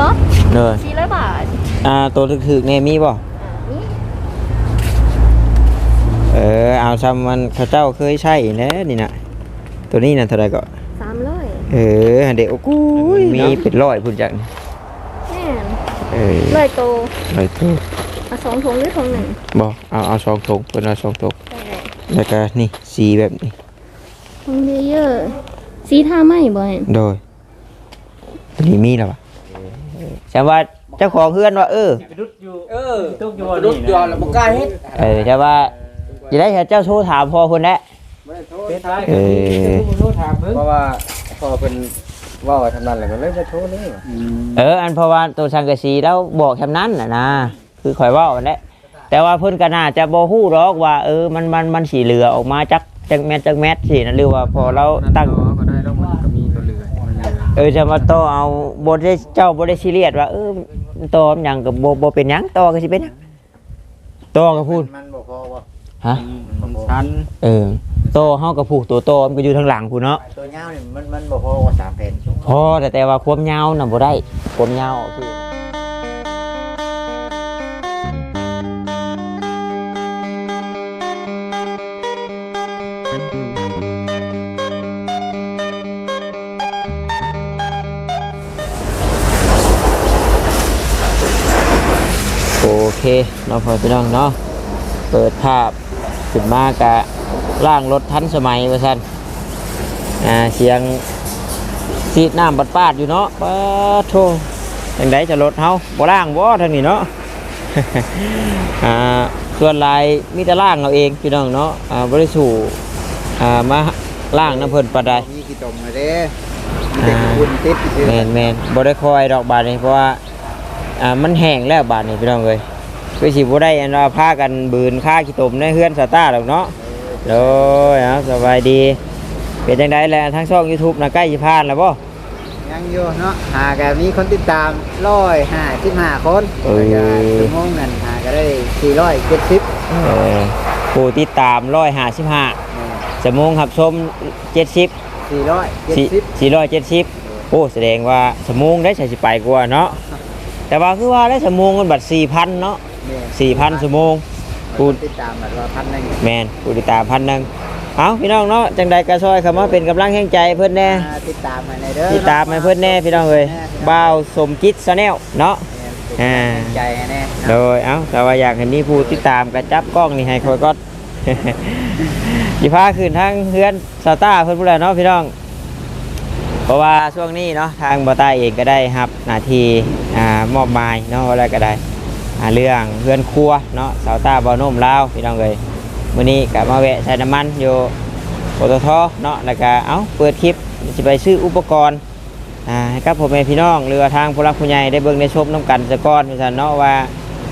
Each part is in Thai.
บ่เด้อสี่ร้อยบาทอ่าตัวถึกๆเนี่ยมีบ่อ่านี่เออเอาซ้ำมันเขาเจ้าเคยใช้แหล้วนี่น่ะตัวนี้น่ะเท่าไหร่ก็สามร้อยเออเด็กโอ้กูยมีเป็นร้อยพุ่นจักนี่แม่นเออร้อยโตร้อยตัวเอาสองถุงหรือถุงหนึ่งบ่เอาเอาสองถุงเพิ่นเอาสองถุงได้แล้วก็นี่สีแบบนี้ถุงเยอะๆสีท่าไหมบ่เห็นโดยอันนี้มีแล้วปะ แต่ว่าเจ้าของเฮือนว่าเออเออตุกอยู่ดุดยอนแล้วบ่กล้าเฮ็ดเออแต่ว่าจะได้เจ้าโทรถามพ่อคนแหละเป็นไรเออโทรถามเพิ่นเพราะว่าพอเป็นเว่าทำนั้นแล้วก็เลยมาโทรเลยเออ อันเพราะว่าตัวสังกะสีแล้วบอกแค่นั้นน่ะนะคือข่อยเว่าอันแหละแต่ว่าเพิ่นก็น่าจะบ่ฮู้หรอกว่า เออมันมันมันสีเหลือออกมาจักจักแมทจักแมทสินะหรือว่าพอเราตั้ง ก็ได้แล้วมันก็มีตัวเรือมันเหลือ เออจะมาต่อเอาบ่ได้เจ้าบ่ได้ซีเรียสว่าเออต่อมันหยังก็บ่บ่เป็นหยังต่อก็สิเป็นหยังต่อก็พูดมันบ่พอบ่ฮะมันชันเออโตเฮากับผูกตัวโตมันก็อยู่ทางหลังพูนเนาะตัวยาวนี่มันมันบ่พอว่า3แผ่นพอแต่แต่ว่าความยาวน่ะบ่ได้ความยาวคือ เคเนาะพอพี่น้องเนาะเปิดภาพขึ้นมากะล่างรถทันสมัยว่าซั่นอ่าเสียงสีดน้ำบัดปาดอยู่เนาะปะโทยังไดจะรถเฮาบ่ล่างบ่ทางนี้เนาะอ่าส่วนลายมีแต่ล่างเอาเองพี่น้องเนาะอ่าบ่ได้สู่อ่ามาล่างน้ำเพิ่นปานใดมีกี่ตมมาเด้เด็กคุณติดอยู่แม่นแม่นบ่ได้คอยดอกบาดนี้เพราะว่าอ่ามันแห้งแล้วบาดนี้พี่น้องเอ้ย คือสิบ่ได้อันว่าพากันบืนค่าขี้ตมในเฮือนสตาร์ดอกเนาะโดยเอาสบายดี เป็นจังไดแล้วทางช่อง YouTube น่ะใกล้สิผ่านแล้วบ่ยังอยู่เนาะหาก็มีคนติดตาม155คนเออ แล้วก็ชั่วโมงนั้นหาก็ได้470เออผู้ติดตามร้อยห้าสิบห้าสมงครับชมเจ็ดสิบ470สี่ร้อยเจ็ดสิบโอ้แสดงว่าสมงได้ใช้สิไปกว่าเนาะแต่ว่าคือว่าได้สมงมันบัตรสี่พันเนาะนี่ สี่พันสมงพูดติดตามแบบว่าพันหนึงแมนผู้ติดตามพันหนึ่งเอาพี่น้องเนาะจังใดกระซอยคำว่าเป็นกำลังแห่งใจเพื่อนแน่อ่าติดตามมาในเด้อติดตามให้เพื่อนแน่พี่น้องเลยบ่าวสมจิตซาแนลเนาะอ่าใจแน่โดยเอ้าแต่ว่าอยากเห็นนี่ผู้ติดตามกระจับกล้องนี่ให้คอยก็สิพาขึ้นทางเฮือนสตาร์เพิ่นผู้ใดเนาะพี่น้อง เพราะว่าช่วงนี้เนาะทางบอต้าเองก็ได้รับหน้าที่อ่ามอบหมายเนาะอะไรก็ได้อ่า เรื่องเฮือนครัวเนาะสาวตาบอนุ่มลาวพี่น้องเลยมื้อนี้ก็มาแวะใส่น้ำมันอยู่ปตทเนาะแล้วก็เอ้าเปิดคลิปสิไปซื้ออุปกรณ์อ่าให้กับพ่อแม่พี่น้องหรือทางผู้รักผู้ใหญ่ได้เบิ่งได้ชมน้ำกันซะก่อนพี่ซั่นเนาะว่า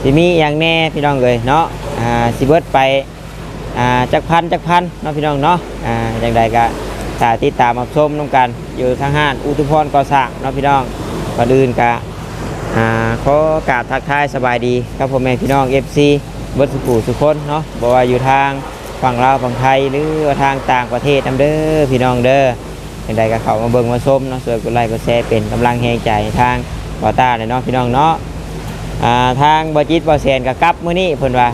สิมีอย่างแน่พี่น้องเลยเนาะอ่าสิเบิดไปอ่าจักพันจักพันเนาะพี่น้องเนาะอ่าจังใดก็สาติดตามรับชมน้ำกันอยู่ทางห้านอุทุพรก่อสร้างเนาะพี่น้องก่อนอื่นกะ อ่าขอกราบทักทายสบายดีครับพ่อแม่พี่น้อง FC เบิร์ดสุขุสุคนเนาะบอกว่าอยู่ทางฝั่งลาวฝั่งไทยหรือว่าทางต่างประเทศนํเด้อพี่น้องเด้ออย่างใดก็เข้ามาเบิ่งมาชมเนาะสวนกดไลค์กดแชร์เป็นกำลังแรงใจทางบอต้าเลยเนาะพี่น้องเนาะอ่าทางบอจิตบอแซนกับกลับมื้อนี้เพิ่นว่า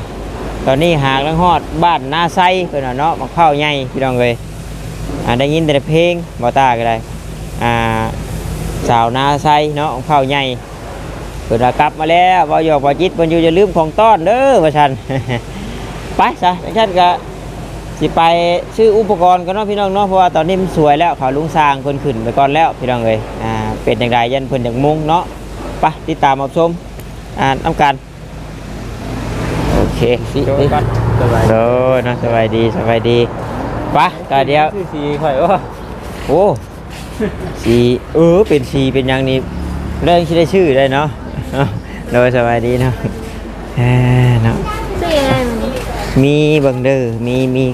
ตอนนี้หากลังฮอดบ้านนาไซเพิ่นว่าเนาะมาเข้าใหญ่พี่น้องเอ้ยอ่าได้ยินแต่เพลงบอต้าก็ได้อ่าสาวนาไซเนาะของข้าใหญ่ เปิดกลับมาแล้วบอยอกบอจิตบนอยู่จะลืมของต้อนเด้อว่าฉันไปซะฉันก็สิไปซื้ออุปกรณ์กันเนาะพี่น้องเนาะเพราะว่าตอนนี้มันสวยแล้วเขาลุงสร้างคนขึ้นไปก่อนแล้วพี่น้องเลยอ่าเป็นอย่างไรยันเพิ่นอย่างมุงเนาะไปติดตามรับชมอ่าน้ำกันโอเคสิโดสิยบัดสบายโดยเนาะสบายดีสบายดีไปก็เดี๋ยวชื่อสีข่อยว่าโอ้สีเออเป็นสีเป็นอย่างนี้เรื่องที่ได้ชื่อได้เนาะ เนาะโดยสบายดีเนาะเอ้อเนาะซื้อยังไงมันนี้มีเบังเดอร์มีมี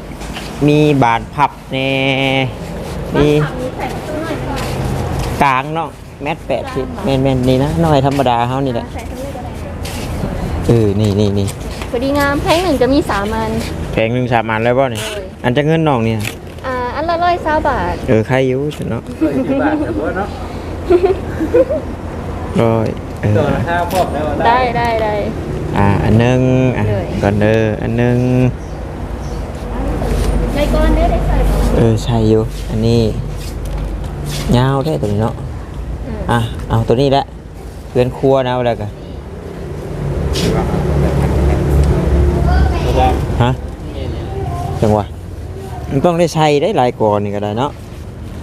มีบาทพับแน่มีมีใส่ตู้หน่อยก่อนกลางเนาะแมทแปดสิบแมนแมนนี่นะน้อยธรรมดาเขานี่แหละใส่ทั้งนี้ก็ได้เออนี่นี่นี่พอดีงามแพ็งหนึ่งจะมีสามอันแพงหนึ่งสามอันเลยป่ะนี่เลยอันจะเงินน้องเนี่ยอ่าอันละร้อยเศร้าบาท เออใครอยู่ฉันเนาะบาทแต่ว่าเนาะร้อยเออ ตัวละห้าพบได้ว่าได้ได้ได้ อ่าอันหนึงอะเลย ก่อนเด้ออันหนึงในก้อนได้ได้ใส่บ่เออใช่อยู่อันนี้ยาวได้ตัวนี้เนาะอืมอะเอาตัวนี้แหละเพื่อนครัวนะเอาแล้วกันฮะจังหวะมันต้องได้ใช้ได้หลายกว่านี่ก็ได้เนาะ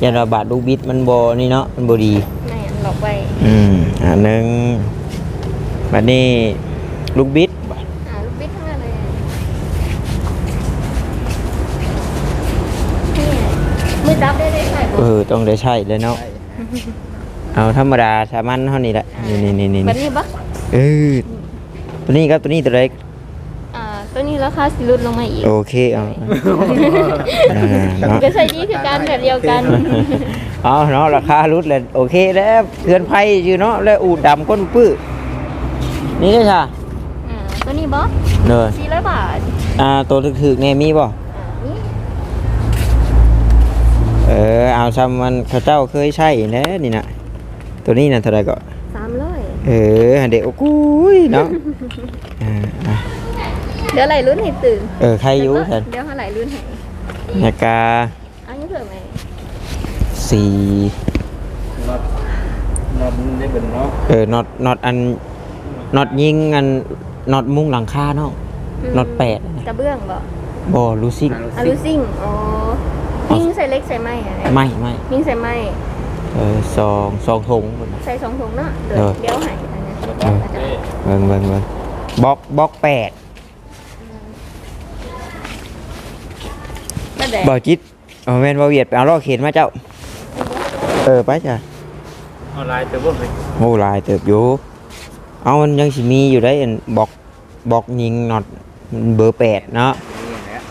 ยันระบาดลูกบิดมันโบนี่เนาะมันโบดีแม่นหลอกไว้อืม อันหนึ่งบัดนี้ลูกบิดบัดอ่าลูกบิดทั้งนั้นเลยนี่มือจับได้ได้ใส่บ่เออต้องได้ใช้เลยเนาะเอาธรรมดาสามัญเท่านี้แหละนี่นี่นี่นี่แบบนี้ปะเออตัวนี้ครับตัวนี้ตัวเล็กอ่าตัวนี้ ราคาสิลดลงมาอีกโอเคเอาอ่าเนาะก็ใส่ดีคือกันแบบเดียวกัน เอาเนาะราคารุดเลยโอเคแล้วเตือนภัยอยู่เนาะแล้วอูดดำก้นปื้อนี่ได้ค่ะอ่าตัวนี้บอสเนอะสี่ร้อยบาทอ่าตัวถึกๆเนี่ยมีบ่อ่านี่เออเอาซ้ำมันเขาเจ้าเคยใช้แน่นี่นะตัวนี้น่ะเท่าไหรก็สามร้อย เออเด็กโอ้กุยเนาะ อ่าอะ เดี๋ยวไหลรุ่นให้ตื่นเออใครอยู่แทนเดี๋ยวเขาไหลรุ่นให้นากาอันนี้เผื่อไหมสี่นอนได้เป็นเนาะเออน็อตน็อตอันน็อตยิงอันน็อตมุ้งหลังคาเนาะน็อตแปดนะกระเบื้องบ่บอลูซิกอะลูซิ่งอ๋อยิงใส่เล็กใส่ไม้อะไม่ไม่ยิงใส่ไม้เออสองสองถุงใส่สองถุงเนาะเดี๋ยวเออเดี๋ยวให้อันนี้เออเบิ่งเบิ่งเบิ่งบล็อกบล็อกแปด ก็ได้บ่าวจิตเอาแม่นบ่าวเวียดไปเอาล่อเข็นมาเจ้า เออไปจ้ะออนไลน์แต่ว่าเป็นโอ้หลายเติบอยู่เอามันยังสิมีอยู่ได้อันบล็อกบล็อกยิงน็อตเบอร์แปดเนาะ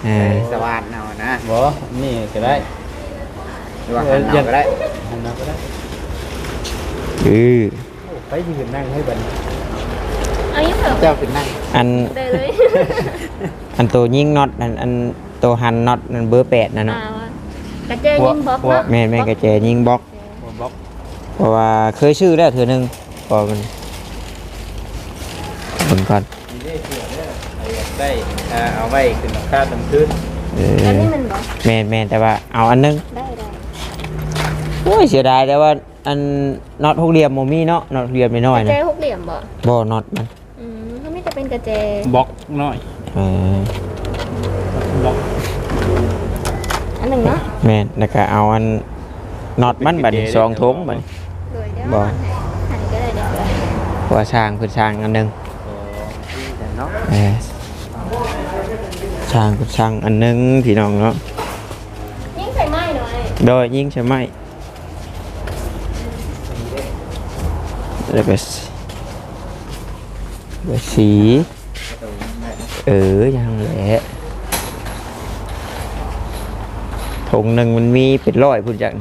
เออสว่านเอานะบ่นี่ก็ได้หรือว่าหันเอาก็ได้หันเอาก็ได้อือไปยืนนั่งให้บันอันนี้เผื่อเจ้าเป็นนั่งอันได้เลยอันตัวยิงน็อตอันอัน ตัวหันน็อตนั่นเบอร์แปดนะเนาะอ่ากระเจยิงบล็อกเนาะแม่นแม่นกระแจยิงบล็อก หัวบล็อกเพราะว่าเคยชื่อแล้วเถือหนึงพอมันผลก่อนมีได้เสือเนี่ยใครอยากได้อ่าเอาไว้ขึ้นราคาตำขึ้นเออันอนี้มันบล็อกแม่นแม่นแต่ว่าเอาอันหนึงได้ได้โอ้ยเสียดายแต่ว่าอันน็อตหกเหลี่ยมโมมี่เนาะน็อตหกเหลี่ยมไม่น้อยกระนะเจหกเหลี่ยมบ่บ่น็อตมันอืมเขาไม่จะเป็นกระเจบล็อกน้อยเออบ ล็อก อัน หนึ่งเนาะแม่นแล้วก็เอาอันน็อตมันบัดนี้สองทงบัดนี้ โดยเดี๋ยวบ่ หันให้หันก็ได้เดี๋ยวเพราะว่าช่างเพิ่นช่างอันหนึง เนาะเออช่างเพิ่นช่างอันหนึงพี่น้องเนาะยิ่งใส่ไม้หน่อยโดยยิงใช่ไหมแล้วก็สแล้วก็สี เออยังแหละ ถุงหนึ่งมันมีเป็นร้อยพูดจัง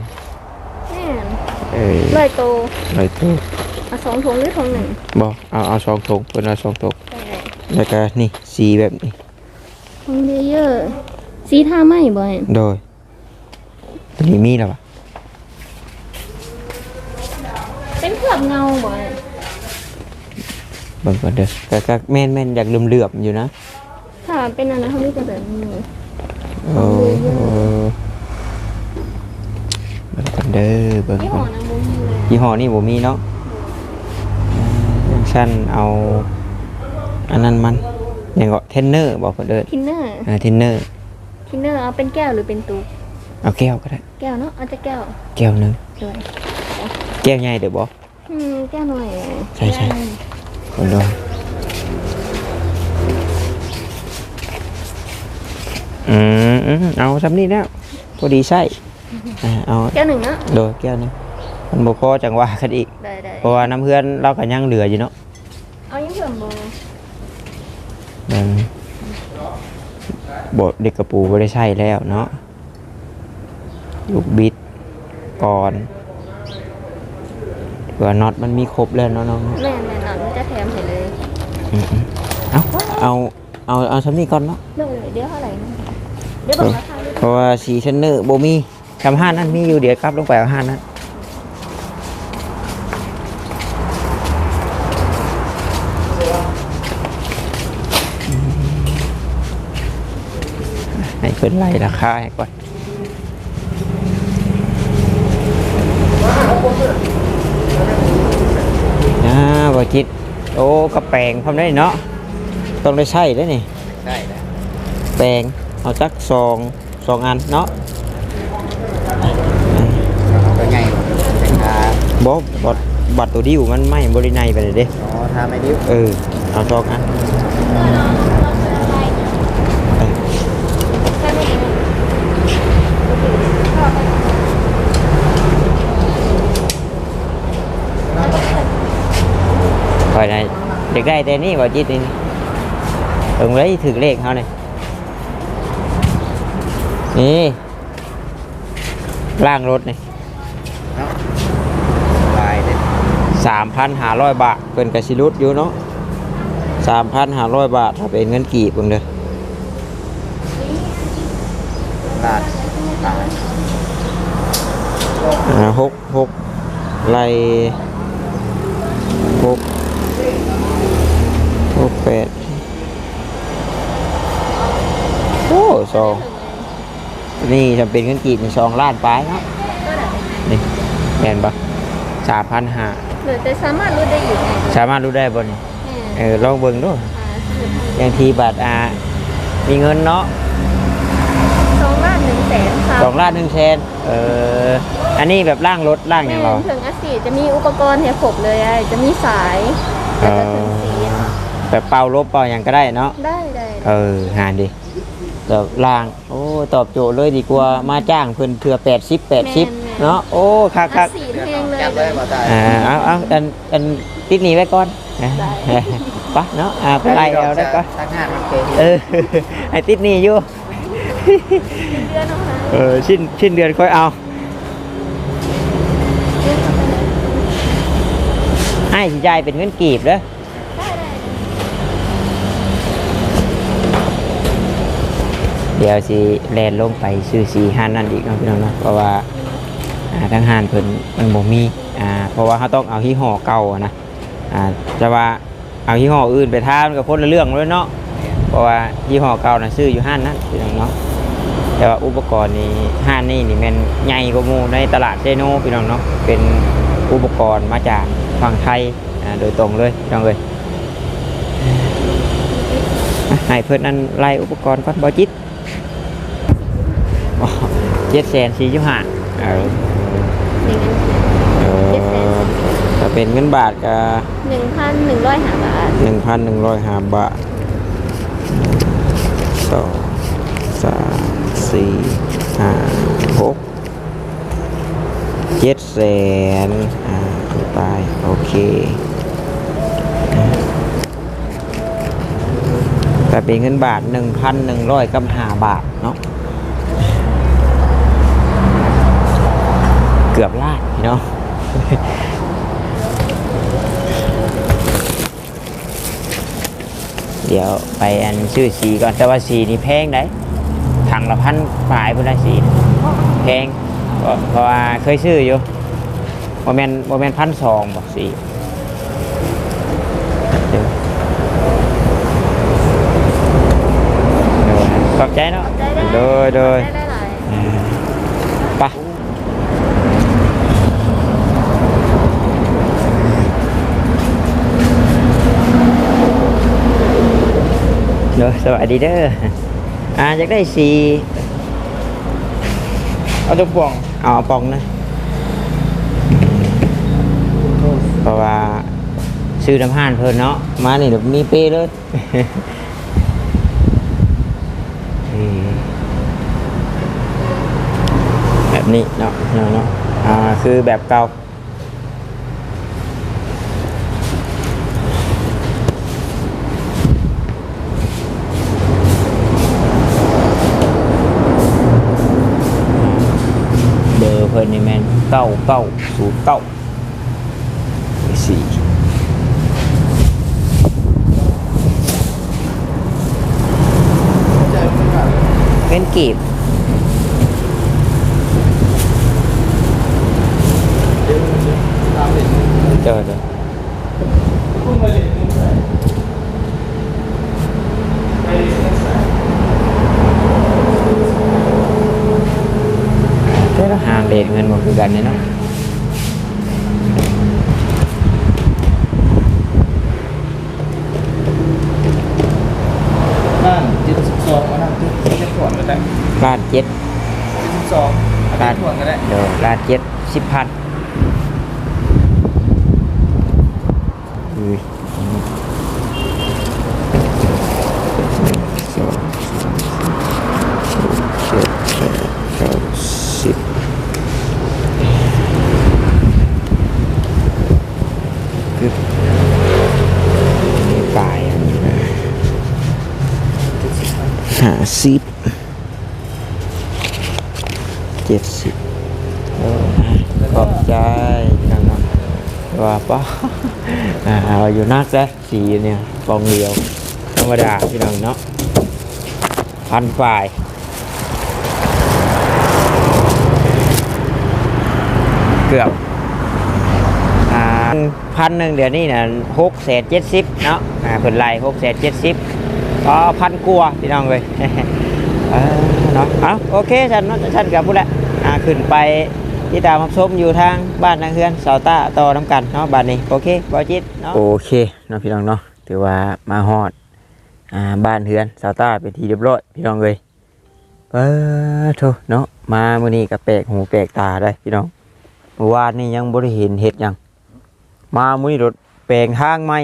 แม่นเออเลยโตร้อยตัวเอาสองถุงหรือถุงหนึ่งบอกเอาเอาสองถุงเป็นเอาสองถุงได้เลยแล้วก็นี่สีแบบนี้ถุงเยอะๆสีท่าไหมบ่อยโดยตัวนี้มีแล้วปะเป็นเคลือบเงาบ่อยเบิ่งก่อนเด้อก็ก็แม่นแม่นอยากเหลื่อมๆอยู่นะถ้าเป็นอันนั้นเขาไม่จะแบบนี้โอ้โหเบิ่งก่อน เด้อเบิ่งยี่ก่ห้ออนนางบุญเลยยี่ห้อนี้บ่มีเนาะอยังชั้นเอาอันนั้นมันยังก็เทนเนอร์บอกเพิ่นเด้อทินเนอร์เออเทนเนอร์ทินเนอร์เอาเป็นแก้วหรือเป็นตุกเอาแก้วก็ได้ แก้วเนาะเอาจะแก้วแก้วหนึงด้วยแก้วใหญ่เด้อบ่ อืมแก้วหน่อยใช่ใช่ คนดูอืมอืมเอาทำนี่แล้วพอดีใช่ อ่าเอาแก้วหนึ่งเนาะโดยแก้วหนึงมันบ่พอจังว่ากันอีก ได้ได้เพราะว่าน้ำเพื่อนเราก็ยังเหลืออยู่เนาะเอายังเพิ่มโบมันบเด็กกระปูไม่ได้ใช่แล้วเนาะลูกบิดก่อนเผื่อน็อตมันมีครบแล้วเนาะน้องแม่แม่นอนมันจะแถมให้เลยอืมๆเอาเอาเอาเอาชั้นนี้ก่อนเนาะเดี๋ยวเดี๋ยวเท่าไหร่นะเดี๋ยวบอกราคาด้วยเพราะว่าสีชั้นเนอร์โบมี จำห้านั้นมีอยู่เดี๋ยวครับลงไปเอาห้านั้นให้เพิ่นไล่ราคาให้ก่อนนะบอจิต โอ้กระแปงพร้อได้เนาะต้องได้ใช่ได้นี่ ได้แปลงเอาจักซองซองอันเนาะ ขาบ่บัดบัดตัวดิวมันไหม่บริไนไปเลยเด้อ๋อทาไม่ดิ้วเออเอาสองอันเออคอยได้เด็กได้แต่นี่บ่จิตนี่ตรงเลยถึงเลขเขาเนี่ยนี่ล่างรถนี่ 3,500 บาทเป็นกระชิรุดอยู่เนาะ3,500 บาทถ้าเป็นเงินกีบเพิ่นเด้ลยหกหกไรหกหกแปดโอ้สองนี่จำเป็นเงินกีบในซองล้านปลายครับนี่แมนปะสามพันห้า หรือจะสามารถรู้ได้อยู่ไงสามารถรู้ได้บ่นี่แม่เออลองเบิ่งดูอ่าสมุดอย่างทีบาทอามีเงินเนาะสองล้านหนึ่งแสนค่ะสองล้านหนึ่งแสนเอออันนี้แบบล่างรถล่างอย่างเราถึงอาศีจะมีอุปกรณ์ให้ครบเลยอะจะมีสายแล้วก็เครื่องสีแบบเป่าลบเป่าอย่างก็ได้เนาะได้ได้เออหานดิแบบล่างโอ้ตอบโจทย์เลยดีกว่ามาจ้างเพิ่นเถื่อแปดสิบแปดสิบเนาะโอ้คักคัอากศีแพงเลย จับเลยบ่ตายอ่าเอาเอาอันอันติดหนีไว้ก่อนได้ปะเนาะอ่าไปไล่เอาได้ก่อนตั้งห้ามันเคยเออไอ้ติดหนีอยู่เดือนนะคะเออชิ้นชิ้นเดือนค่อยเอาให้สิยายเป็นเงินกีบเด้อเดี๋ยวสิแลนลงไปซื้อสีห้านนั่นอีกเนาะพี่น้องเนาะเพราะว่า อ่างหานเพิ่นมันบ่มีอ่าเพราะว่าเขาต้องเอายี่ห้อเก่านะอ่าจะว่าเอายี่ห้ออื่นไปทามันก็คนละเรื่องเลยเนาะเพราะว่ายี่ห้อเก่าน่ะซื้ออยู่ห้านนั้นพี่น้องเนาะแต่ว่าอุปกรณ์นี้ห้านนี่นี่มันใหญ่กว่ามูในตลาดเจโนพี่น้องเนาะเป็นอุปกรณ์มาจากฝั่งไทยอ่าโดยตรงเลยพี่น้องเลยให้เพิ่อนนั่นไล่อุปกรณ์ก่อนบ่จิตเจ็ดแสนสี่สิบห้า เออเออถ้าเป็นเงินบาทก็หนึ่งพันหนึ่งร้อยห้าบาทหนึ่งพันหนึ่งร้อยห้าบาทสองสามสี่ห้าหกเจ็ดแสนอ่าตายโอเคแต่เป็นเงินบาทหนึ่งพันหนึ่งร้อยกับห้าบาทเนาะ กือบลาดพี่น้องเดี๋ยวไปอันชื่อสีก่อนแต่ว่าสีนี่แพงได้ถังละพันปลายพุ่นได้สีน่ะแพงเพราะเพราะว่าเคยซื้ออยู่โมเมนโมเมนพันสองบอกสีเดี๋ยวเดี๋ยวขอบใจเนาะได้ได้โดยโดย ได้ได้หลาย ไป เด้อสวัสดีเด้ออ่าอยากได้สีเอาตัวป่องเอาปองนะเพราะว่าซื้อน้ำห้านเพิ่นเนาะมานี่เดี๋ยวมีเป้เลยนี่แบบนี้เนาะเนาะเนาะอ่าคือแบบเก่า นี่แม่นเก้าเก้าศูนย์เก้าสี่เป็นกีบเจอเจอ กันเนี่ยเนาะนั่นเจ็ดสิบสองมานั่งเจ็ดขวดก็ได้ล้านเจ็ดเจ็ดสิบสองล้านขวดก็ได้เดี๋ยวล้านเจ็ดสิบพันอุ้ยสองสามสี่เจ็ดแปดเก้าสิบคือนี่ปลายอันนี้นะห้าสิบเจ็ดสิบขอบใจจังเนะว่าป้าอ่าเอาอยู่นักแล้วสีเนี่ยกองเดียว ธรรมดาพี่น้องเนาะพันฝ่ายเกือบพันหนึ่งเดี๋ยวนี้นะหกแสนเจ็ดสิบเนาะอ่าเพิ่นไล่หกแสนเจ็ดสิบก็พันกลัวพี่น้องเลย เออเนาะเอาโอเคฉันเนาะฉันกับพูดแหละอ่าขึ้นไปที่ตามรับชมอยู่ทางบ้านนางเฮือนเสาต้าต่อน้ำกันเนาะบ้านนี้โอเคบอจิตเนาะโอเคเนาะพี่น้องเนาะถือว่ามาฮอดอ่าบ้านเฮือนเสาต้าเป็นที่เรียบร้อยพี่น้องเลยเออโถเนาะมามื้อนี้ก็แปลกหูแปลกตาได้พี่น้องเมื่อวานนี่ยังบ่ได้เห็นเห็ดหยังมามื้อนี้รถแปลงทางใหม่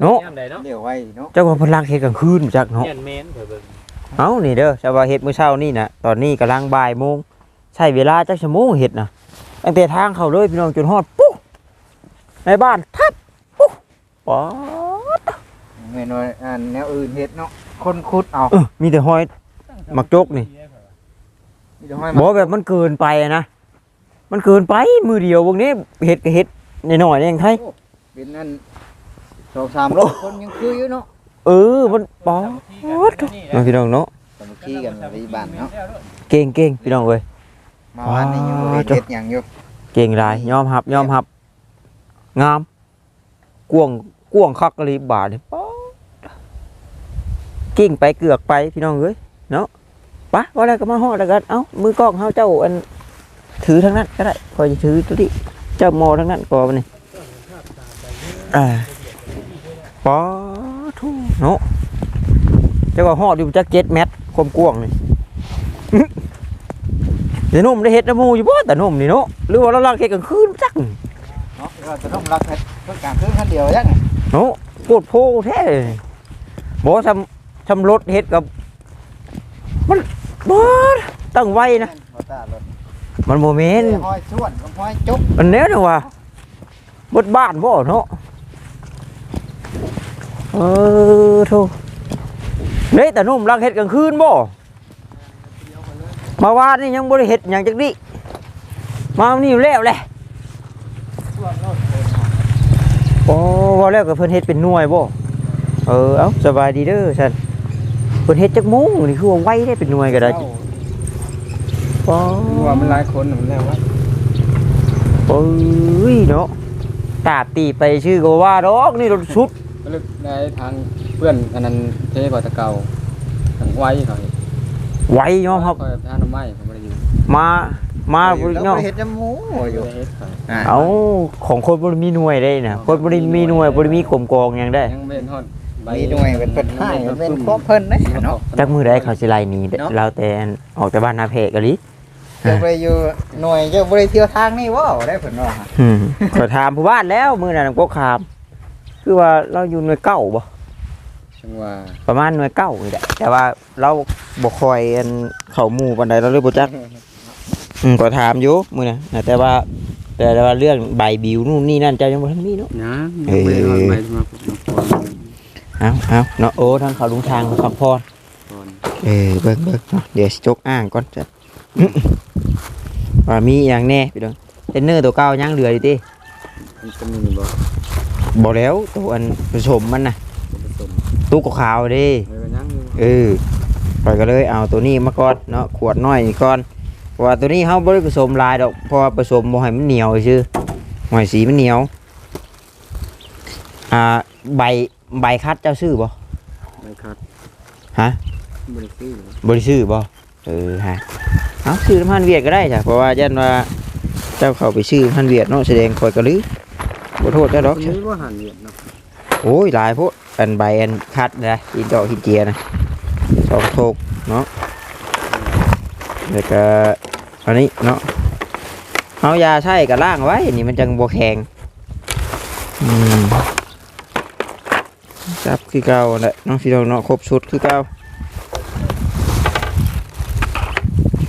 เนาะย่ำใดเนาะเดี๋ยวไว้เนาะเจ้าว่าเพิ่นลักเฮ็ดกลางคืนจักเนาะเงี้ยนเมนเผื่อเบิ่ง เอานี่เด้อชาวาเฮ็ดมื้อเช้านี่นะตอนนี้กำลังบ่ายโมงใช้เวลาจักชั่วโมงเฮ็ดนะตั้งแต่ทางเข้าเลยพี่น้องจนฮอดปุ๊บในบ้านทับปุ๊บป๊อดเมนูอันแนวอื่นเฮ็ดเนาะคนคุดเอาเออมีแต่หอยหมักจกนี่มีแต่ห้อยบ่แบบมันเกินไปอะนะมันเกินไปมือเดียวพวกนี้เฮ็ดก็เฮ็ดน้อยๆเองไทยเป็นนั่นสองสามโลคนยังคืออยู่เนาะ เออมันป๊อดน้องพี่น้องเนาะสามัคคีกันในบ้านเนาะเก่งเก่งพี่น้องเว้ยมาวันนี้ยังบ่ได้อ๋อเฮ็ดหยังอยู่เก่งหลายยอมรับยอมรับงามกวงกวงคักกะลีบาทนี่ป๊อดกิ่งไปเกือกไปพี่น้องเอ้ยเนาะปะว่าแล้วก็มาฮอดแล้วกันเอ้ามือกล้องเฮาเจ้าอันถือทั้งนั้นก็ได้คอยจะถือตัวนี้เจ้าโมอทั้งนั้นก่อนนี่อ่าป๊อดทู เนาะเจ้าก็ฮอดอยู่จักเจ็ดเมตรความกว้างนี่เดี๋ยวหนุ่มได้เฮ็ดน้ำมูอยู่บ่แต่หนุ่มนี่เนาะหรือว่าเราลักเฮ็ดกลางคืนจักเนาะเราจะต้องรักเฮ็ดเพื่อการคืนคันเดียวจังไงเนาะโคตรโพแท้เลยบ่ทำทำรถเฮ็ดกับมันบ่ตั้งไว้นะบ่ตารถมันโมเมนต์ห้อยชวนกับห้อยจุกมันแนวนี่ว่าบดบ้านบ่เนาะ เออโธ่เด้แต่หนุ่มลักเฮ็ดกลางคืนบ่มาวานนี่ยังบ่ได้เฮ็ดหยังจักดิมาวันนี้อยู่แล้วแหละโอ้ว่าแล้วก็เพิ่นเฮ็ดเป็นหน่วยบ่เออเอ้าสบายดีเด้อฉันเพิ่นเฮ็ดจักโมงนี่คือว่าไวได้เป็นหน่วยก็ได้ปอว่ามันหลายคนมันแล้ววะเอ้ยเนาะตาบตีไปชื่อก็ว่าดอกนี่รถชุดก็เลยได้ทางเพื่อนอันนั้นเทกว่าตะเก่าทางไว้เขาเห็นไวยอมครับเขาทานน้ำไม้เขาไม่ได้อยู่มามาอยู่บ่แล้วเนาะบ่ได้เฮ็ดน้ำหมูอยู่เฮ็ดเขาอ่าเอาของคนบ่ได้มีหน่วยได้น่ะคนบ่ได้มีหน่วยบ่ได้มีกลมกองหยังได้ยังไม่เห็นฮอดใบมีหน่วยเป็นเพิ่นให้มันเป็นพวกเพิ่นเด้เนาะ จักมื้อใดเขาสิไล่หนีเด้อเนาะ เราแต่อันออกจากบ้านนาเพกะลิเจ้าไปอยู่หน่วยเจ้าบ่ได้เที่ยวทางนี่บ่ได้เพิ่นว่าอืมขอถามผู้บ้านแล้วมื้อนั้นก็ขาม คือว่าเราอยู่หน่วยเก้าบ่จังว่าประมาณหน่วยเก้านี่แหละแต่ว่าเราบ่คอยอันเข้าหมู่ปานใดเราเลยบ่จักอืมก็ถามอยู่มื้อน่ะนะแต่ว่า แต่ว่าเรื่องใบบิวนู่นนี่นั่นเจ้ายังบ่ทันมีเนาะนะเอ้ยไม่ได้ฮอดใบมาก่อนเอาเอาเนาะโอ้ทางเขาลุงทางเขาพักพรก่อนเออเบิ่งเบิ่งเนาะเดี๋ยวสิจกอ่างก่อนจ้ะว่ามีอย่างแน่พี่น้องเทรนเนอร์ตัวเก่ายังเหลืออยู่ติมันจะมีบ่ บ่แล้วตัวอันผสมมันน่ะผสมตู้กขาวเด้ไม่เป็นยังอยู่เออปล่อยก็เลยเอาตัวนี้มาก่อนเนาะขวดน้อยนี่ก่อนเพราะว่าตัวนี้เฮาบ่ได้ผสมหลายดอกเพราะว่าผสมบ่ให้มันเหนียวซื่อหอยสีมันเหนียวอ่าใบใบคัดเจ้าซื้อบ่ไม่คัดฮะบริสุทธิ์บ่ได้ซื้อบ่เออฮะเอาซื้อน้ำมันเวียดก็ได้จ้ะเพราะว่ายันว่าเจ้าเข้าไปชื่อพันเวียดเนาะแสดงคอยกระลือ บ่โทษเจ้าดอกนี่ว่าหันเวียดเนาะโอ้ยหลายโพดอันใบอันคัดนะหินดอกหินเจียนะสองโทกเนาะแล้วก็อันนี้เนาะเอายาใช่กับล่างไว้นี่มันจังบ่แข็งอืมจับคือเก่าแหละน้องพี่น้องเนาะครบชุดคือเก่า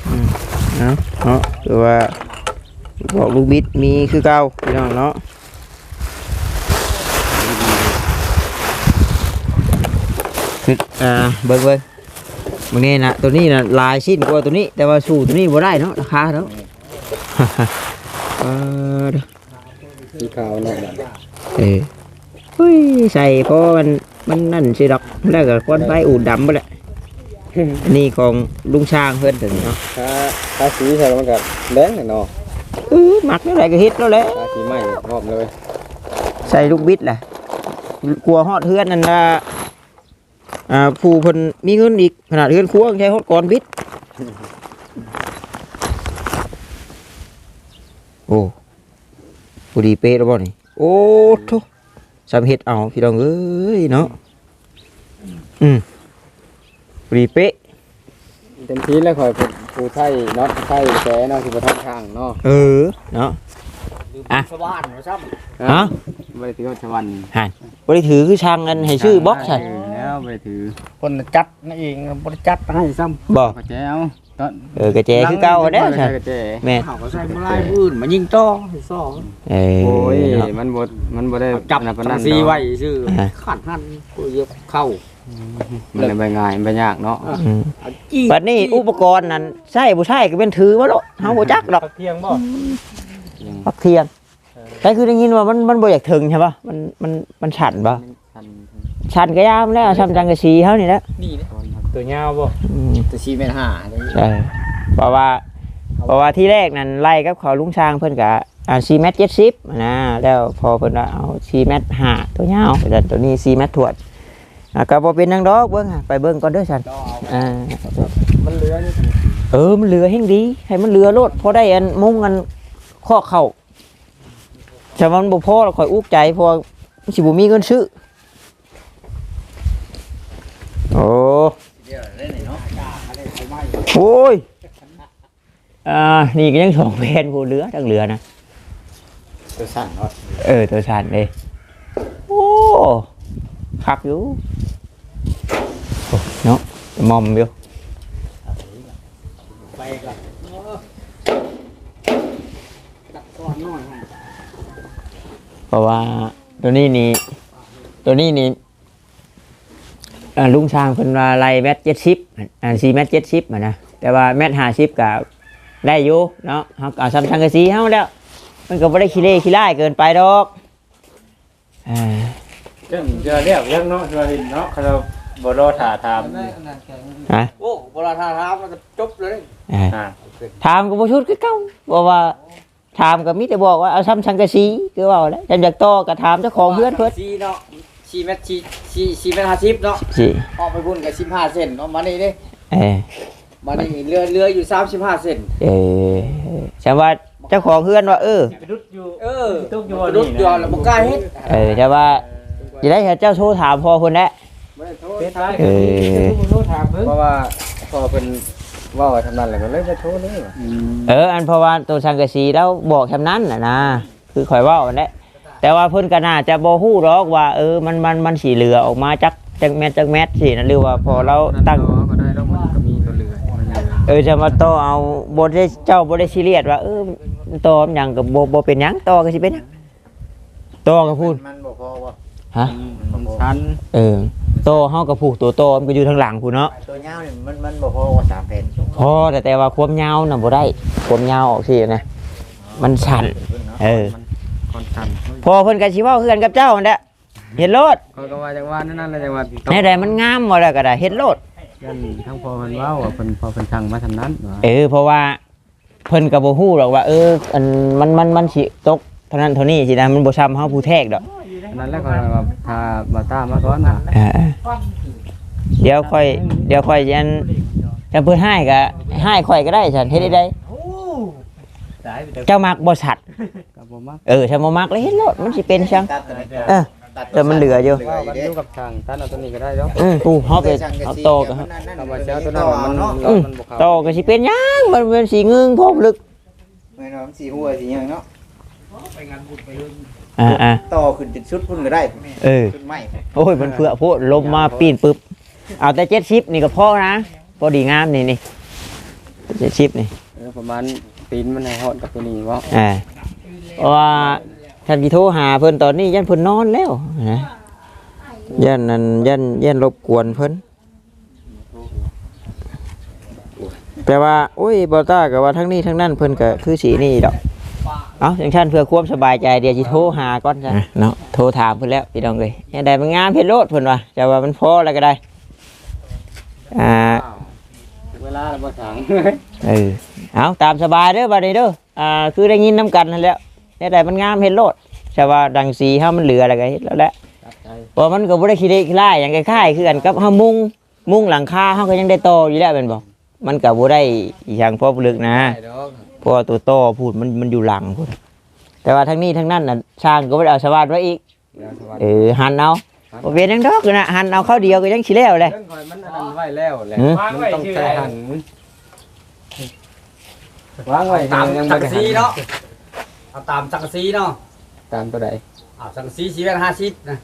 อืมเนาะเนาะหรือว่าบอกลูกบิดมีคือเก่าพี่น้องเนาะ คืออ่าเบิ่งเบิ่งมึงนี่นะตัวนี้นะลายชิ้นกว่าตัวนี้ แต่ว่าสู้ตัวนี้บ่ได้เนาะราคาเนาะเออเด้อสีขาวเนาะเออเฮ้ยใส่เพราะมันมันนั่นสิดอกแล้วก็ก้อนไฟอูดดำไปแหละอันนี่ของลุงช้างเพิ่นถึงเนาะถ้าถ้าสีใส่แล้วมันก็แดงเนาะเออหมักนี่แหละก็เฮ็ดแล้วแหละถ้าสีไหม้พร้อมเลย ใส่ลูกบิดแหละกลัวฮอดเฮือนนั่นน่ะ อ่าผู้เพิ่นมีเงินอีกขนาดเฮือนครัวยังใช้ฮอดก่อนบิด โอ้บุรีเป๊ะแล้วบ่นี่โอ้ทุสำเฮ็ดเอาพี่น้องเอ้ยเนาะอืมบุรีเป๊ะเต็มที่แล้วคอยผู้ผู้ไทยน็อตไทยแกเนาะที่บ่ทันทางเนาะเออเนาะอะสว่านเหรอซ้ฮะ บ่ได้ถือว่าชวันบ่ได้ถือคือช่างกันให้ชื่อบ็อกใช่แล้วบ่ได้ถือำคนจัดนั่นเองบริจัดให้ซ้ำบ่กระแจเอาตอนเออกระแจคือเก่าเด้อใช่ใช่กระแจแม่นเขาก็ใส่มาไล่พื้นมายิงต่อซ่อเออโอ้ยเนาะมันบ่มันบ่ได้จับอันนั้นปานสันั้งนซีดอกไว้ชื่ออ่าขัดหันกูเย็บเข้ามันเลยบ่ง่ายบ่ยากเนาะอืมเอาจี้บัดนี้อุปกรณ์นั้นใช่บ่ใช่ก็เป็นถือมาโลดเฮาบ่จักดอกเทียงบ่ปักเทียน แต่คือได้ยินว่ามันมันบ่อยากถึงใช่ปะมันมันมันฉันปะทันฉันก็ยามแล้วช้ำจังกะสีเฮานี่แหละนี่นะตอนทันตัวยาวบ่อืมตัวชีเป็นห้าใช่เพราะว่าเพราะว่าที่แรกนั้นไล่กับเขาลุงช้างเพิ่นก็อ่า4เมตร70นะแล้วพอเพิ่นว่าเอา4เมตร5ตัวยาวแต่ตัวนี้4เมตรถวดอะก็บ่เป็นหยังดอกเบิ่งอะไปเบิ่งก่อนเด้อฉันอ่ามันเหลือนี่เออมันเหลือแห่งดีให้มันเหลือโลดพอได้อันมุงอันข้อเข่า แต่ว่ามันบ่พอแล้วข่อยอุกใจเพอสิบ่มีเงินซื้อโอ้โอ้ยอ่านี่ก็ยังสองแผ่นผู้เหลือทั้งเหลือนะตัวสั่นเนาะเออตัวสันเลยโอ้คักอยู่โอ้เนาะมอมอยู่ไปก่อนตัดก้อนน้อยให้เพ ราะว่าตัวนี้นี่ตัวนี้นี่อ่าลุงช้างเพิ่นว่าไล่แมตเจ็ดชิปอ่าสี่แมตเจ็ดชิปอะนะแต่ว่าแมตห้าชิปกับได้อยู่เนาะเฮาก็เอาซ้ำทังกะสีเฮาแล้ว มันก็บ่ได้ขี้เล่ขี้ไล่เกินไปดอกอ่าเจ้าเจอแล้วยังเนาะเราเห็นเนาะเราบ่รอถ่าถามฮะโอ้เวลาทาทามมันก็จบเลยอ่าอ่าถามก็บ่ชุดคือเก่าบอกว่า ถามก็มีแต่บอกว่าเอาซ้ำทังกะสีคือว่าแล้วจำอยากต่อก็ถามเจ้าของเพื่อนเพิ่นชีเนาะชีเม็ดชีชีชีเม็ดห้าสิบเนาะสิออกไปพุ่นกับสิบห้าเซนเนาะมานี่ดิเออมานี่เรือเรืออยู่สามสิบห้าเซนเออฉันว่าเจ้าของเพื่อนว่า เออไปดุดอยู่เออตุ๊กอยู่รถยนต์แล้วบ่กล้าเฮ็ดเออจะว่าจะได้เจ้าโทรถามพอคนแหละบ่ได้โทษเป็นไรเออโทรถามเพิ่นเพราะว่าพอเป็น เว่าทำนั้นแหละก็เลยไปโทรเลยว่ะเออ อันเพราะว่าตัวสังกะสีแล้วบอกคำนั้นน่ะนะคือข่อยเว่าอันนี้แต่ว่าเพิ่นก็น่าจะบ่ฮู้หรอกว่า เออมันมันมันสีเหลือออกมาจักจักแมทจักแมทสินะหรือว่าพอเราตั้ง ก็ได้แล้วมันก็มีตัวเหลือมันยังเออจะมาต่อเอาบ่ได้เจ้าบ่ได้ซีเรียสว่าเออต่อมันหยังก็บ่บ่เป็นหยังต่อก็สิเป็นหยังต่อก็พูดมันบ่พอว่ะฮะมันชันเออ ต่อเฮาก็ผูกตัวต่อมันก็อยู่ทางหลังพูนเนาะตัวยาวนี่มันมันบ่พอว่าสามแผ่นพอแต่แต่ว่าความยาวน่ะบ่ได้ความยาวออกสินะมันสั่นเออคอนชันพอเพิ่นก็สิเว้าคือกันกับเจ้านั่นแหละเฮ็ดโลดเขาก็ว่าจังว่านั่นนั่นแหละจังว่าแน่ใดมันงามบ่แล้วก็ได้เฮ็ดโลดยันทั้งพอเพิ่นเว้าว่าเพิ่นพอเพิ่นสั่งมาทำนั้นว่าเออเพราะว่าเพิ่นก็บ่ฮู้หรอกว่าเอออันมันมันมันสิตกเท่านั้นเท่านี้สินะมันบ่ซ้ำเฮาผู้แทกดอกอั นนั้นแล้วก็ว่าถ้าบ่ตามมาก่อนน่ะเออเดี๋ยวค่อยเดี๋ยวค่อยยันถ้าเพิ่นให้ก็ให้ค่อยก็ได้ฉันเฮ็ดได้ไดตายไปแต่เจ้ามักบ่สัตว์กับบ่มักเออถ้าบ่มักเลยเฮ็ดโลดมันสิเป็นจังตัดตัวนี้เออตัดแต่มันเหลืออยู่ว่ากันอยู่กับทางท่านเอาตัวนี้ก็ได้เนาะอือกูเฮาไปเอาโตกันถ้าว่าเจ้าตัวนั้นมันเนาะอืมมันบ่เข้าโตก็สิเป็นหยังมันเป็นสีงึงพบลึก ไม่เนาะมันสีหัวสีหยังเนาะอ่าอ่าต่อขึ้นจนชุดพุ่นก็ได้เออชุดไม้โอ้ยมันเพื่อโพดลมมาปีนปึ๊บเอาแต่70นี่ก็พอนะพอดีงามนี่นี่70นี่เออประมาณปีนมันให้ฮอดกับตัวนี้ว่าอ่าเพราะว่าท่านพี่โทรหาเพิ่นตอนนี้ยันเพิ่นนอนแล้วนะยันนั่นยันยันรบกวนเพิ่นแต่ว่าโอ้ยบอต้ากับว่าทั้งนี้ทั้งนั้นเพิ่นก็คือสีนี่ดอก เอาอย่างเช่นเพื่อความสบายใจเดี๋ยวสิโทรหาก่อนจ้ะเนาะโทรถามเพิ่นแล้วพี่น้องเอ้ยยังได้มันงามเฮ็ดโลดเพิ่นว่าจะว่ามันพอแล้วก็ได้อ่าเวลาเราบ่ถางเออเอาตามสบายเด้อบัดนี้เด้ออ่าคือได้ยินน้ำกันนั่นแหล้วได้แต่มันงามเห็นโลดใช่ว่าดังสีเฮามันเหลืออะไรก็เฮ็ดแล้วแหละตัดใจเพราะมันก็บ่ได้ขี้เละขี้ล่ายอย่างคล้ายๆคือกันกับเฮามุงมุงหลังคาเฮาก็ยังได้ต่ออยู่แล้วแม่นบ่มันก็บ่ได้อีหยังพอลึกนะได้ดอ กเพราะว่าตัวต่อพูดมันมันอยู่หลังพุ่นแต่ว่าทั้งนี้ทั้งนั้นน่ะช่างก็บ่ได้เอาสวัสดไว้อีกเดี๋ยวสวัสเอดีอหันเอาบ่เป็นหยังดอกนะหันเอาเข้าเดียวก็ยังสิแล้วเลย เรื่องคอยมันอันนั้นไว้แล้วแหละหืม มันต้องใช้หันวางไว้ตามยังสับ่งได้สีหันเนาะเอาตามสังสีเนาะตามตัวใดเอาสังสีสีละห้าสิบนะ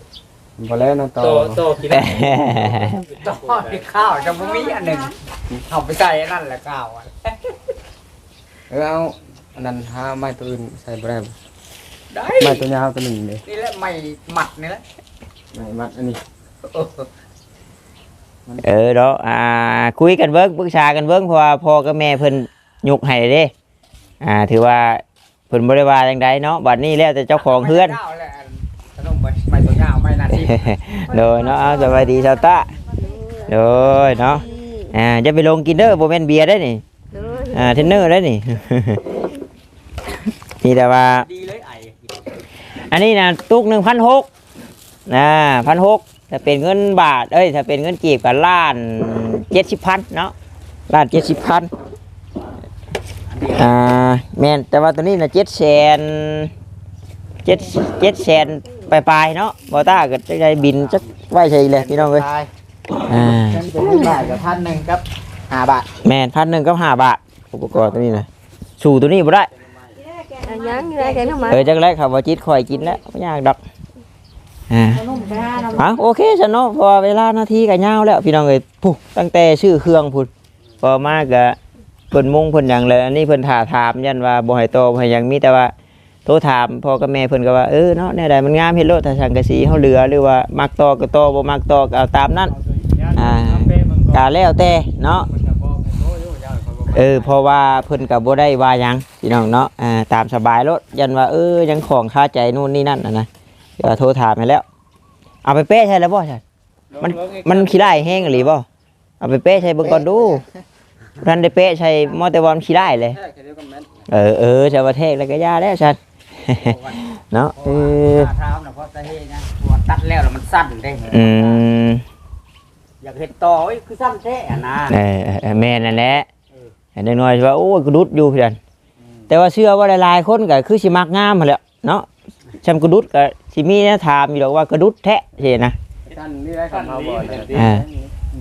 บ่แล้วเนาะต่อโตโตกินได้โตข้าวจะบ่มีอันหนึ่งเอาไปใส่อันนั่นแหละข้าวอะ เออเอาอันนั้นหาไม้ตัวอื่นใส่บ่ได้บ่ได้ไม้ตัวยาวตัวหนึงเด้นี่แหละไม่หมัดนี่แหละไม้มัดอันนี้เออเนาะอ่าคุยกันเบิ่งปรึกษากันเบิ่งเพราะว่าพ่อกับแม่เพิ่นยกให้เด้อ่า ถือว่าเพิ่นบ่ได้ว่าจังใดเนาะบัดนี้แล้วแต่เจ้าของเฮือนข้าวแหละขนมไม่ตัวยาวไม่นาทีโดยเนาะเอาสวัสดีชาวตะโดยเนาะอ่าจะไปลงกินเด้อบ่แม่นเบียร์ได้นี่เด้ ออ่าเทรนเนอร์ได้นี่ นี่แต่ว่า ดีเลยไอ้อันนี้นะตุก1,600นะ1,600ถ้าเป็นเงินบาท เอ้ย ถ้าเป็นเงินกีบก็ล้าน70,000เนาะล้าน70,000อ่าแม่นแต่ว่าตัวนี้นะเจ็ดแสนเจ็ดเจ็ดแสนปลายๆเนาะบอต้าก็จะได้บินจักไว้ใช่เลยพี่น้องเอ้ยตายอ่าฉันเป็นที่บาทกับพันหนึ่งครับห้าบาท แม่นพันหนึ่งก็ห้าบาท อุปกรณ์ตัวนี้นะสู่ตัวนี้บ่ได้อันยังได้แกงมาเออจักแรกครับว่าจิตคอยกินแล้วไม่ยากดอกอ่าอะโอเคฉันเนาะพอเวลานาทีก็ยาวแล้วพี่น้องเอ้ยปุ๊ตั้งแต่ชื่อเครื่องพุ่นพอมากก็เพิ่นมุงเพิ่นหยังเลยอันนี้เพิ่นถาถามยันว่าบ่ให้โตบ่ให้หยังมีแต่ว่าโทรถามพ่อกับแม่เพิ่นก็ว่าเออเนาะแนวใดมันงามเฮ็ดโลดถ้าสังกะสีเฮาเหลือหรือว่ามักต่อก็ต่อบ่มักต่อก็เอาตามนั้นอ่ากาแล้วแต่เนาะ เออเพราะว่าเพิ่นก็บ่ได้ว่าหยังพี่น้องเนาะอ่าตามสบายโลดยันว่าเออยังของคาใจนู่นนี่นั่นน่ะนะเดี๋ยวโทรถามให้แล้ว เอาไปเป๊ะใช่แล้วบ่ใช่มันมันขี้ได้แห้งอีหรือบ่เอาไปเป๊ะใช่เบิ่งก่อนดูท่านได้เป๊ะใช่มอแต่ว่ามันขี้ได้เลยแค่แค่เดียวกันแม่นเออเออชาวประเทศแล้วก็ยาแล้วฉันเนาะเออเท้านะเพราะตะเฮนะตัวตัดแล้วแล้วมันสั้นได้อืมอยากเห็นต่อเอ้ยคือสั้นแท้อะนะเออเออเออแม่นั่นแหละ เห็นน้อยๆว่าโอ้ยกระดุดอยู่เพื่อนแต่ว่าเชื่อว่าหลายๆคนก็คือสิมักงามมาแหล้วเนาะชำกระดุดก็สิมีแนะถามอยู่ดอกว่ากระดุดแท้เห็นนะท่านนี่ได้คำเฮาบ่ได้อ่า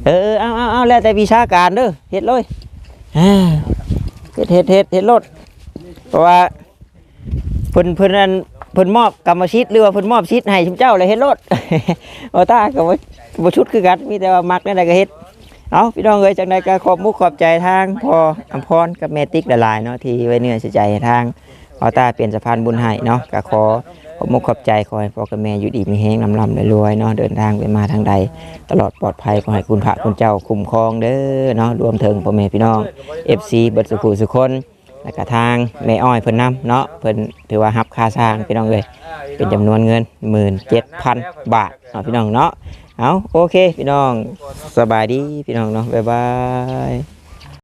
เออเออเอาเอาเอาแล้วแต่วิชาการเด้อเฮ็ดเลยอ่าเฮ็ดเฮ็ดเฮ็ดเฮ็ดรถเพราะว่าเพิ่นเพิ่นนั่นเพิ่นมอบกรรมสิทธิ์หรือว่าเพิ่นมอบสิทธิ์ให้ชุมเจ้าเลยเฮ็ดรถบ่ตาก็บ่บ่ชุดคือกันมีแต่ว่ามักนั่นใดก็เฮ็ด เอาพี่น้องเอ้ยจังใดก็ขอบมุกขอบใจทางพ่ออำพรกับแม่ติ๊กหลายๆเนาะที่ไว้เนื้อเสียใจทางเอตาเปลี่ยนสะพานบุญให้เนาะก็ขอขอบมุกขอบใจขอให้พ่อกับแม่อยู่ดีมีแฮงลำลำรวยๆเนาะเดินทางไปมาทางใด ตลอดปลอดภัยขอให้คุณพระคุณเจ้าคุ้มครองเด้อเนาะรวมถึงพ่อแม่พี่น้อง FC เบิดสุขุสุคนแล้วก็ทางแม่อ้อยเพิ่นนํเนาะเพิ่นถือว่ารับค่าสร้างพี่น้องเลยเป็นจำนวนเงิน17,000บาทเนาะพี่น้องเนาะ เอาโอเค พี่น้องสบายดีพี่น้องเนาะบ๊ายบาย